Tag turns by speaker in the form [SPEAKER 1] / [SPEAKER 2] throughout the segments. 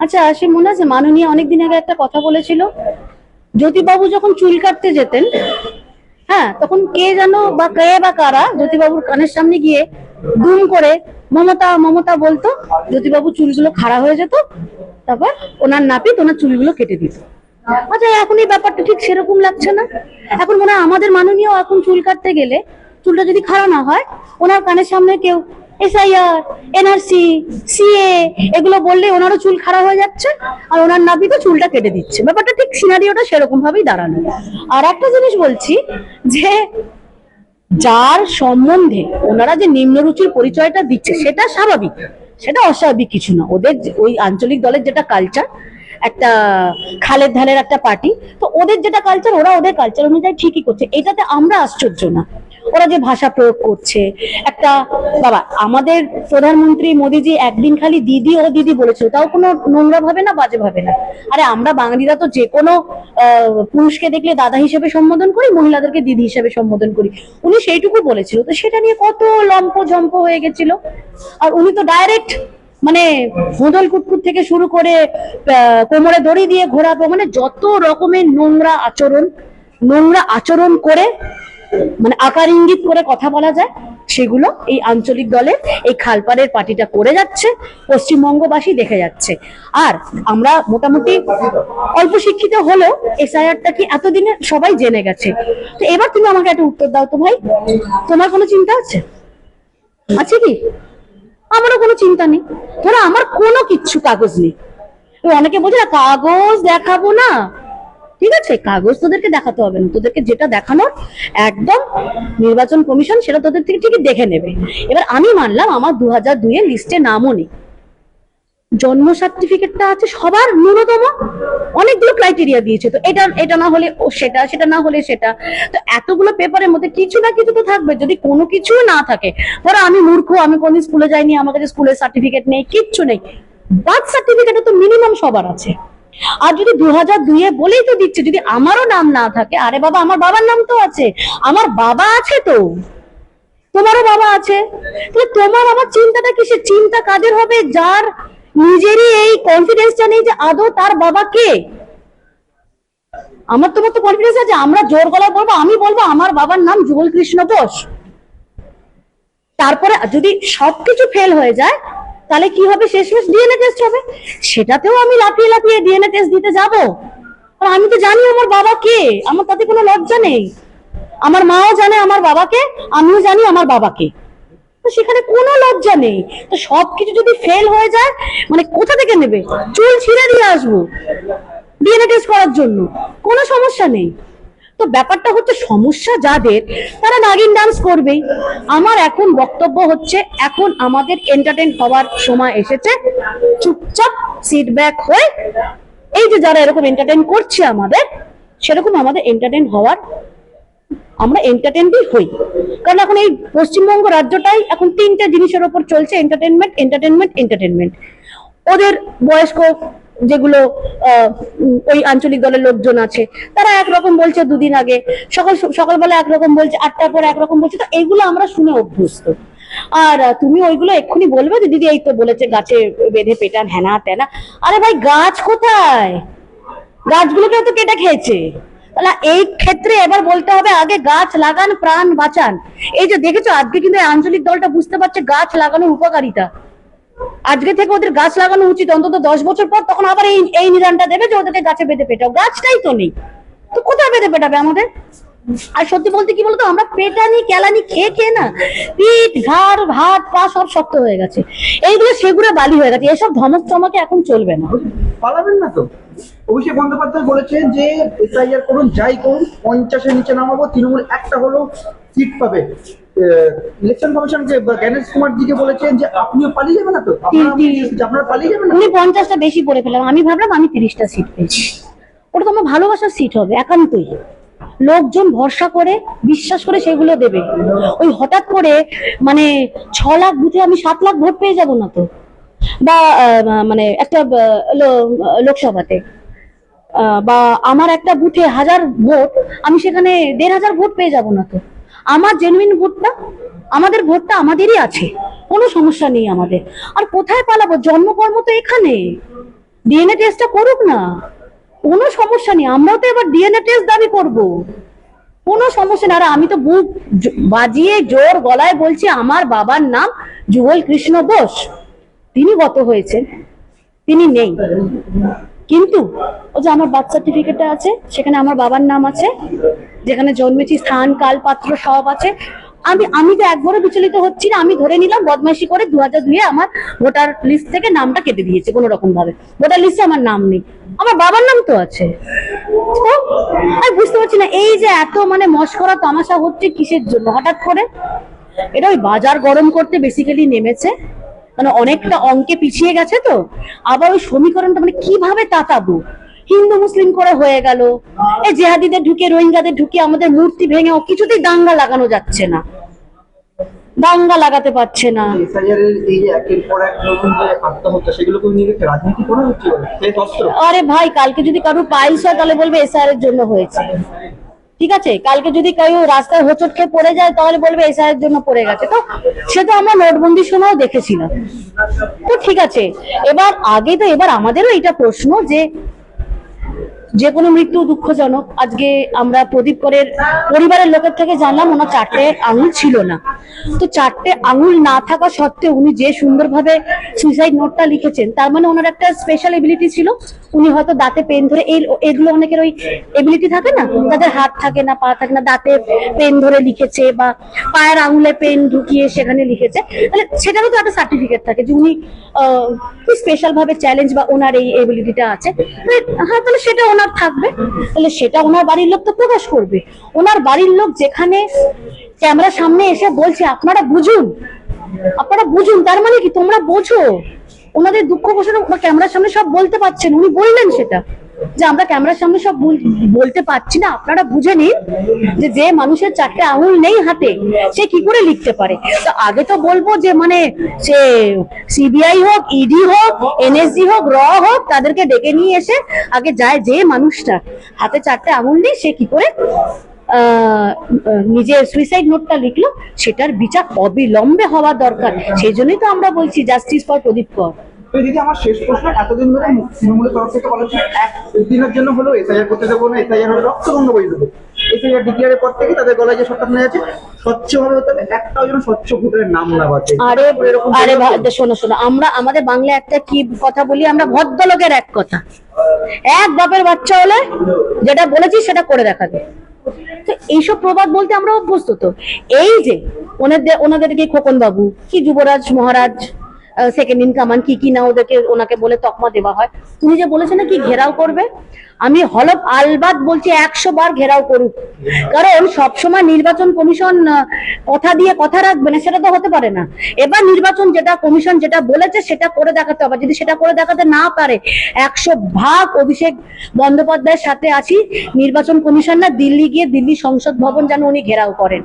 [SPEAKER 1] আচ্ছা সে মনে আছে মাননীয় অনেকদিন আগে একটা কথা বলেছিল, জ্যোতিবাবু যখন চুল কাটতে যেতেন হ্যাঁ তখন কে যেন বা কে বা কারা জ্যোতিবাবুর কানের সামনে গিয়ে দুম করে মমতা মমতা বলতো, জ্যোতিবাবু, চুলগুলো খাড়া হয়ে যেত, তারপর ওনার নাপিত ওনার চুলগুলো কেটে দিত। আচ্ছা এখন এই ব্যাপারটা ঠিক সেরকম লাগছে না? এখন মনে হয় আমাদের মাননীয় এখন চুল কাটতে গেলে চুলটা যদি খাড়া না হয়, ওনার কানের সামনে কেউ এসআইআর, এনআরসি, সিএ, এগুলো বললে ওনারও চুল খারাপ হয়ে যাচ্ছে আর ওনার নাপিতও চুলটা কেটে দিচ্ছে। ব্যাপারটা ঠিক সিনারিওটা সেরকম ভাবেই দাঁড়ানো। আর একটা জিনিস বলছি যে যার সম্বন্ধে ওনারা যে নিম্নরুচির পরিচয়টা দিচ্ছে সেটা স্বাভাবিক, সেটা অস্বাভাবিক কিছু না। ওদের ওই আঞ্চলিক দলের যেটা কালচার একটা খালের ধালের একটা পার্টি, তো ওদের যেটা কালচার ওরা ওদের কালচার অনুযায়ী ঠিকই করছে। এটাতে আমরা আশ্চর্য না। ওরা যে ভাষা প্রয়োগ করছে, একটা বাবা, আমাদের প্রধানমন্ত্রী মোদিজি একদিন খালি দিদি ও দিদি বলেছিল, তাও কোনো নোংরা ভাবে না, বাজে ভাবে না। আরে আমরা বাঙালিরা তো যে কোনো পুরুষকে দেখলে দাদা হিসেবে সম্বোধন করি, মহিলাদেরকে দিদি হিসেবে সম্বোধন করি। উনি সেইটুকু বলেছিল। তো সেটা নিয়ে কত লম্প ঝম্প হয়ে গেছিল। আর উনি তো ডাইরেক্ট মানে হোদল কুটকুট থেকে শুরু করে কোমরে দড়ি দিয়ে ঘোরাবো মানে যত রকমের নোংরা আচরণ নোংরা আচরণ করে মানে আকার ইঙ্গিত করে কথা বলা যায়, সেগুলো এই আঞ্চলিক দলে এই খালপাড়ের পার্টিটা করে যাচ্ছে, পশ্চিমবঙ্গবাসী দেখে যাচ্ছে। আর আমরা মোটামুটি অল্প শিক্ষিত হলেও এসআইআরটা কি এতদিনে সবাই জেনে গেছে। তো এবার তুমি আমাকে একটা উত্তর দাও তো ভাই, তোমার কোনো চিন্তা আছে? আছে কি? আমারও কোনো চিন্তা নেই। ধরো আমার কোনো কিচ্ছু কাগজ নেই। অনেকে বলছে না, কাগজ দেখাবো না। ঠিক আছে? কাগজ তোদেরকে দেখাতে হবে না। তোদেরকে যেটা দেখানোর একদম নির্বাচন কমিশন সেটা তোদের থেকে ঠিকই দেখে নেবে। এবার আমি মানলাম আমার দু হাজার দুইয়ের লিস্টে নামও নেই। জন্ম সার্টিফিকেটটা আছে সবার ন্যূনতম। অনেকগুলো ক্রাইটেরিয়া দিয়েছে। তো এটা এটা না হলে ও সেটা সেটা না হলে সেটা। তো এতগুলো পেপারের মধ্যে কিছু না কিছু তো থাকবে। যদি কোনো কিছু না থাকে, ধরো আমি মূর্খ, আমি কোনদিন স্কুলে যাইনি, আমার কাছে স্কুলের সার্টিফিকেট নেই, কিচ্ছু নেই। বার্থ সার্টিফিকেটে তো মিনিমাম সবার আছে। আর যদি দু হাজার দুইয়ে বলেই তো দিচ্ছে, যদি আমারও নাম না থাকে, আরে বাবা, আমার বাবার নাম তো আছে, আমার বাবা আছে তো। তোমারও বাবা আছে। তাহলে তোমার আমার চিন্তাটা কিসের? চিন্তা কাদের হবে? যার নিজেরই এই কনফিডেন্সটা নেই যে আদৌ তার বাবা কে? আমার তোমার তো কনফিডেন্স আছে, আমরা জোর গলায় বলব, আমি বলব আমার বাবার নাম যুগল কৃষ্ণ বোস। তারপরে যদি সবকিছু ফেল হয়ে যায় তাহলে কি হবে? শেষমেশ ডিএনএ টেস্ট হবে? সেটাতেও আমি লাফিয়ে লাফিয়ে ডিএনএ টেস্ট দিতে যাব। আমি তো জানি আমার বাবা কে। আমার তাতে কোনো লজ্জা নেই। আমার মাও জানে আমার বাবাকে, আমিও জানি আমার বাবাকে। তো সেখানে কোনো লজ্জা নেই। তো সবকিছু যদি ফেল হয়ে যায় মানে কোথা থেকে নেবে? চুল ছিঁড়ে দিয়ে আসব। ডিএনএ টেস্ট করার জন্য। কোনো সমস্যা নেই। তো ব্যাপারটা হচ্ছে সমস্যা যাদের, তারা নাগিন ডান্স করবেই। আমার এখন বক্তব্য হচ্ছে, এখন আমাদের এন্টারটেন হওয়ার সময় এসেছে। চুপচাপ সিট ব্যাক হয়ে এই যে যারা এরকম এন্টারটেন করছে আমাদের, সেরকম আমাদের এন্টারটেন হওয়ার, আমরা এন্টারটেনই হই। কারণ এখন এই পশ্চিমবঙ্গ রাজ্যটাই এখন তিনটা জিনিসের ওপর চলছে এন্টারটেনমেন্ট এন্টারটেনমেন্ট এন্টারটেনমেন্ট ওদের বয়স্ক যেগুলো ওই আঞ্চলিক দলের লোকজন আছে, তারা একরকম বলছে দুদিন আগে, সকাল সকালবেলা একরকম বলছে, আটটার পর একরকম বলছে, তো এইগুলো আমরা শুনে অভ্যস্ত। আর তুমি ওইগুলো এক্ষুনি বলবে যে, দিদি, এই তো বলেছে, গাছে বেঁধে পেটান হ্যানা ত্যানা আরে ভাই, গাছ কোথায়? গাছগুলোকে তো কেটে খেয়েছে। তাহলে এই ক্ষেত্রে এবার বলতে হবে, আগে গাছ লাগান, প্রাণ বাঁচান। এই যে দেখেছ, আজকে কিন্তু আঞ্চলিক দলটা বুঝতে পারছে গাছ লাগানোর উপকারিতা। আজকে থেকে ওদের গাছ লাগানো উচিত, অন্তত দশ বছর পর, তখন আবার এই এই নিদানটা দেবে যে ওদেরকে গাছে বেঁধে পেটাও। গাছটাই তো নেই। তো কোথায় বেঁধে পেটাবে আমাদের? আর সত্যি বলতে কি বলতো, আমরা পেটানি, কেলানি খেয়ে খেয়ে না, পিঠ, ঘাড়, ভাত, পা সব শক্ত হয়ে গেছে। এইগুলো সেগুলো বালি হয়ে গেছে। এসব ধমক চমকে এখন চলবে না।
[SPEAKER 2] পালাবেন না তো? অভিষেক বন্দ্যোপাধ্যায় বলেছেন যে এসআইআর করুন, যাই করুন, পঞ্চাশের নিচে নামাবো, তৃণমূল একটা হলো সিট পাবে। ইলেকশন কুমার দিকে বলেছেন যে আপনিও পালিয়ে যাবেন না তো? আপনারা
[SPEAKER 1] জি, জি।
[SPEAKER 2] আপনারা পালিয়ে যাবেন
[SPEAKER 1] উনি পঞ্চাশটা বেশি পড়ে ফেলাম আমি ভাবলাম আমি তিরিশটা সিট পেয়েছি। ওটা তো আমার ভালোবাসার সিট হবে একান্তই। লোকজন ভরসা করে বিশ্বাস করে সেগুলো দেবে। ওই হঠাৎ করে মানে ছ লাখ বুথে আমি সাত লাখ ভোট পেয়ে যাব না তো? বা মানে একটা লোকসভাতে। আহ, বা আমার একটা বুথে হাজার ভোট আমি সেখানে দেড় হাজার ভোট পেয়ে যাব না তো? আমার জেনুইন ভোটটা, আমাদের ভোটটা আমাদেরই আছে। কোনো সমস্যা নেই আমাদের। আর কোথায় পালাবো? জন্মকর্ম তো এখানে। ডিএনএ টেস্টটা করুক না। কোনো সমস্যা নেই। আমরাও তো এবার ডিএনএ টেস্ট দাবি করব। কোনো সমস্যা না আর আমি তো বুক বাজিয়ে জোর গলায় বলছি, আমার বাবার নাম যুগল কৃষ্ণ বোস। তিনি গত হয়েছেন। তিনি নেই। কিন্তু ও যে আমার বার্থ সার্টিফিকেটটা আছে, সেখানে আমার বাবার নাম আছে। যেখানে জন্মেছি, স্থান কাল পাত্র সব আছে। আমি আমি তো একবারও বিচলিত হচ্ছি না, আমি ধরে নিলাম বদমাইশি করে দু হাজার দুয়ে আমার ভোটার লিস্ট থেকে নামটা কেটে দিয়েছে কোনো রকম ভাবে। ভোটার লিস্টে আমার নাম নেই। আমার বাবার নাম তো আছে। আমি বুঝতে পারছি না, এই যে এত মানে মস্করা তামাশা হচ্ছে কিসের জন্য? হঠাৎ করে এটা ওই বাজার গরম করতে বেসিক্যালি নেমেছে। মানে অনেকটা অঙ্কে পিছিয়ে গেছে তো। আবার ওই সমীকরণটা মানে কীভাবে তাতাবো? হিন্দু মুসলিম করে হয়ে গেল। এই জেহাদিদের ঢুকে রোহিঙ্গাদের ঢুকে আমাদের মূর্তি ভেঙে ও কিছুতেই দাঙ্গা লাগানো যাচ্ছে না। দাঙ্গা লাগাতে পারছে না।
[SPEAKER 2] করা
[SPEAKER 1] আরে ভাই কালকে যদি কারোর পাইলস হয় তাহলে বলবে এসআর এর জন্য হয়েছে। ঠিক আছে? কালকে যদি কেউ রাস্তায় হোঁচট খেয়ে পড়ে যায় তাহলে বলবে এসআর এর জন্য পড়ে গেছে। তো সে তো আমরা নোটবন্দির সময়ও দেখেছিলাম। তো ঠিক আছে। এবার আগে তো এবার আমাদেরও এটা প্রশ্ন যে যে কোনো মৃত্যু দুঃখজনক। আজকে আমরা প্রদীপ করের পরিবারের লোকের থেকে জানলাম, ওনার চারটে আঙুল ছিল না। তো চারটে আঙুল না থাকা সত্ত্বেও উনি যে সুন্দরভাবে সুইসাইড নোটটা লিখেছেন, তার মানে ওনার একটা স্পেশাল এবিলিটি ছিল। উনি হয়তো দাঁতে পেন ধরে এই এগুলো অনেকের ওই এবিলিটি থাকে না? তাদের হাত থাকে না, পা থাকে না, দাঁতে পেন ধরে লিখেছে বা পায়ের আঙুলে পেন ঢুকিয়ে সেখানে লিখেছে। তাহলে সেটারও তো একটা সার্টিফিকেট থাকে যে উনি স্পেশাল ভাবে চ্যালেঞ্জ বা ওনার এই এবিলিটিটা আছে। হ্যাঁ তাহলে সেটা ওনার থাকবে। তাহলে সেটা ওনার বাড়ির লোক তো প্রকাশ করবে। ওনার বাড়ির লোক যেখানে ক্যামেরার সামনে এসে বলছে, আপনারা বুঝুন। আপনারা বুঝুন, তার মানে কি তোমরা বোঝো? ওনাদের দুঃখ কষ্ট ক্যামেরার সামনে সব বলতে পারছেন, উনি বললেন সেটা। যে আমরা ক্যামেরার সামনে সব বলতে পারছি না, আপনারা বুঝে নিন যে যে মানুষের চারটে আঙুল নেই হাতে, সে কি করে লিখতে পারে? তো আগে তো বলব যে মানে সে সিবিআই হোক ইডি হোক এনএসজি হোক, র হোক, তাদেরকে ডেকে নিয়ে এসে আগে যায় যে মানুষটা, হাতে চারটে আঙুল নেই, সে কি করে নিজের সুইসাইড নোটটা লিখলো সেটার বিচার অবিলম্বে হওয়া দরকার। সেই জন্যই তো আমরা বলছি জাস্টিস ফর প্রদীপ কর।
[SPEAKER 2] দিদি আমার শেষ প্রশ্ন এতদিন ধরে তৃণমূলের তরফ থেকে বলা হচ্ছে এক দিনের জন্য হলো এসআইআর করতে দেবো না এসআইআর হলো রক্তবন্ধ করে দেবো। এসআইআর ডিক্লেয়ারের পর থেকে তাদের গলায় যে সরকার নিয়ে আছে স্বচ্ছভাবে হতে হবে একটাও যেন স্বচ্ছ ভোটারের নাম না বাঁচে।
[SPEAKER 1] আরে
[SPEAKER 2] এরকম
[SPEAKER 1] আরে শোনো শোনো আমরা আমাদের বাংলা একটা কি কথা বলি আমরা ভদ্রলোকের এক কথা। এক বাপের বাচ্চা হলে যেটা বলেছি সেটা করে দেখাবে তো এইসব প্রবাদ বলতে আমরা অভ্যস্ত তো। এই যে, ওনাদের ওনাদেরকে খোকন বাবু কি যুবরাজ মহারাজ? সেকেন্ড ইন কামান কি কি না ওদেরকে ওনাকে বলে তকমা দেওয়া হয়। তুমি যে বলেছেন না কি ঘেরাও করবে? আমি হলফ আলবাদ বলছি একশো বার ঘেরাও করুক। কারণ সবসময় নির্বাচন কমিশন কথা দিয়ে কথা রাখবে না, সেটা তো হতে পারে না। এবার নির্বাচন যেটা কমিশন যেটা বলেছে সেটা করে দেখাতে হবে। যদি সেটা করে দেখাতে না পারে, একশো ভাগ অভিষেক বন্দ্যোপাধ্যায়ের সাথে আছি। নির্বাচন কমিশন না দিল্লি গিয়ে দিল্লি সংসদ ভবন যেন উনি ঘেরাও করেন।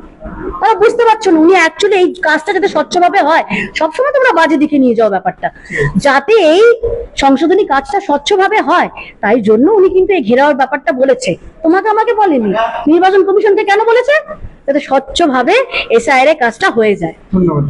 [SPEAKER 1] তারা বুঝতে পারছ না, উনি অ্যাকচুয়ালি এই কাজটা যাতে স্বচ্ছভাবে হয়, সবসময় তোমরা বাজে দিকে নিয়ে যাওয়া ব্যাপারটা। যাতে এই সংশোধনী কাজটা স্বচ্ছভাবে হয়, তাই জন্য উনি কিন্তু এই ঘেরাওয়ার ব্যাপারটা বলেছে। তোমাকে আমাকে বলেনি? নির্বাচন কমিশনকে কেন বলেছে? যাতে স্বচ্ছভাবে এসআইআর এর কাজটা হয়ে যায়।
[SPEAKER 2] ধন্যবাদ।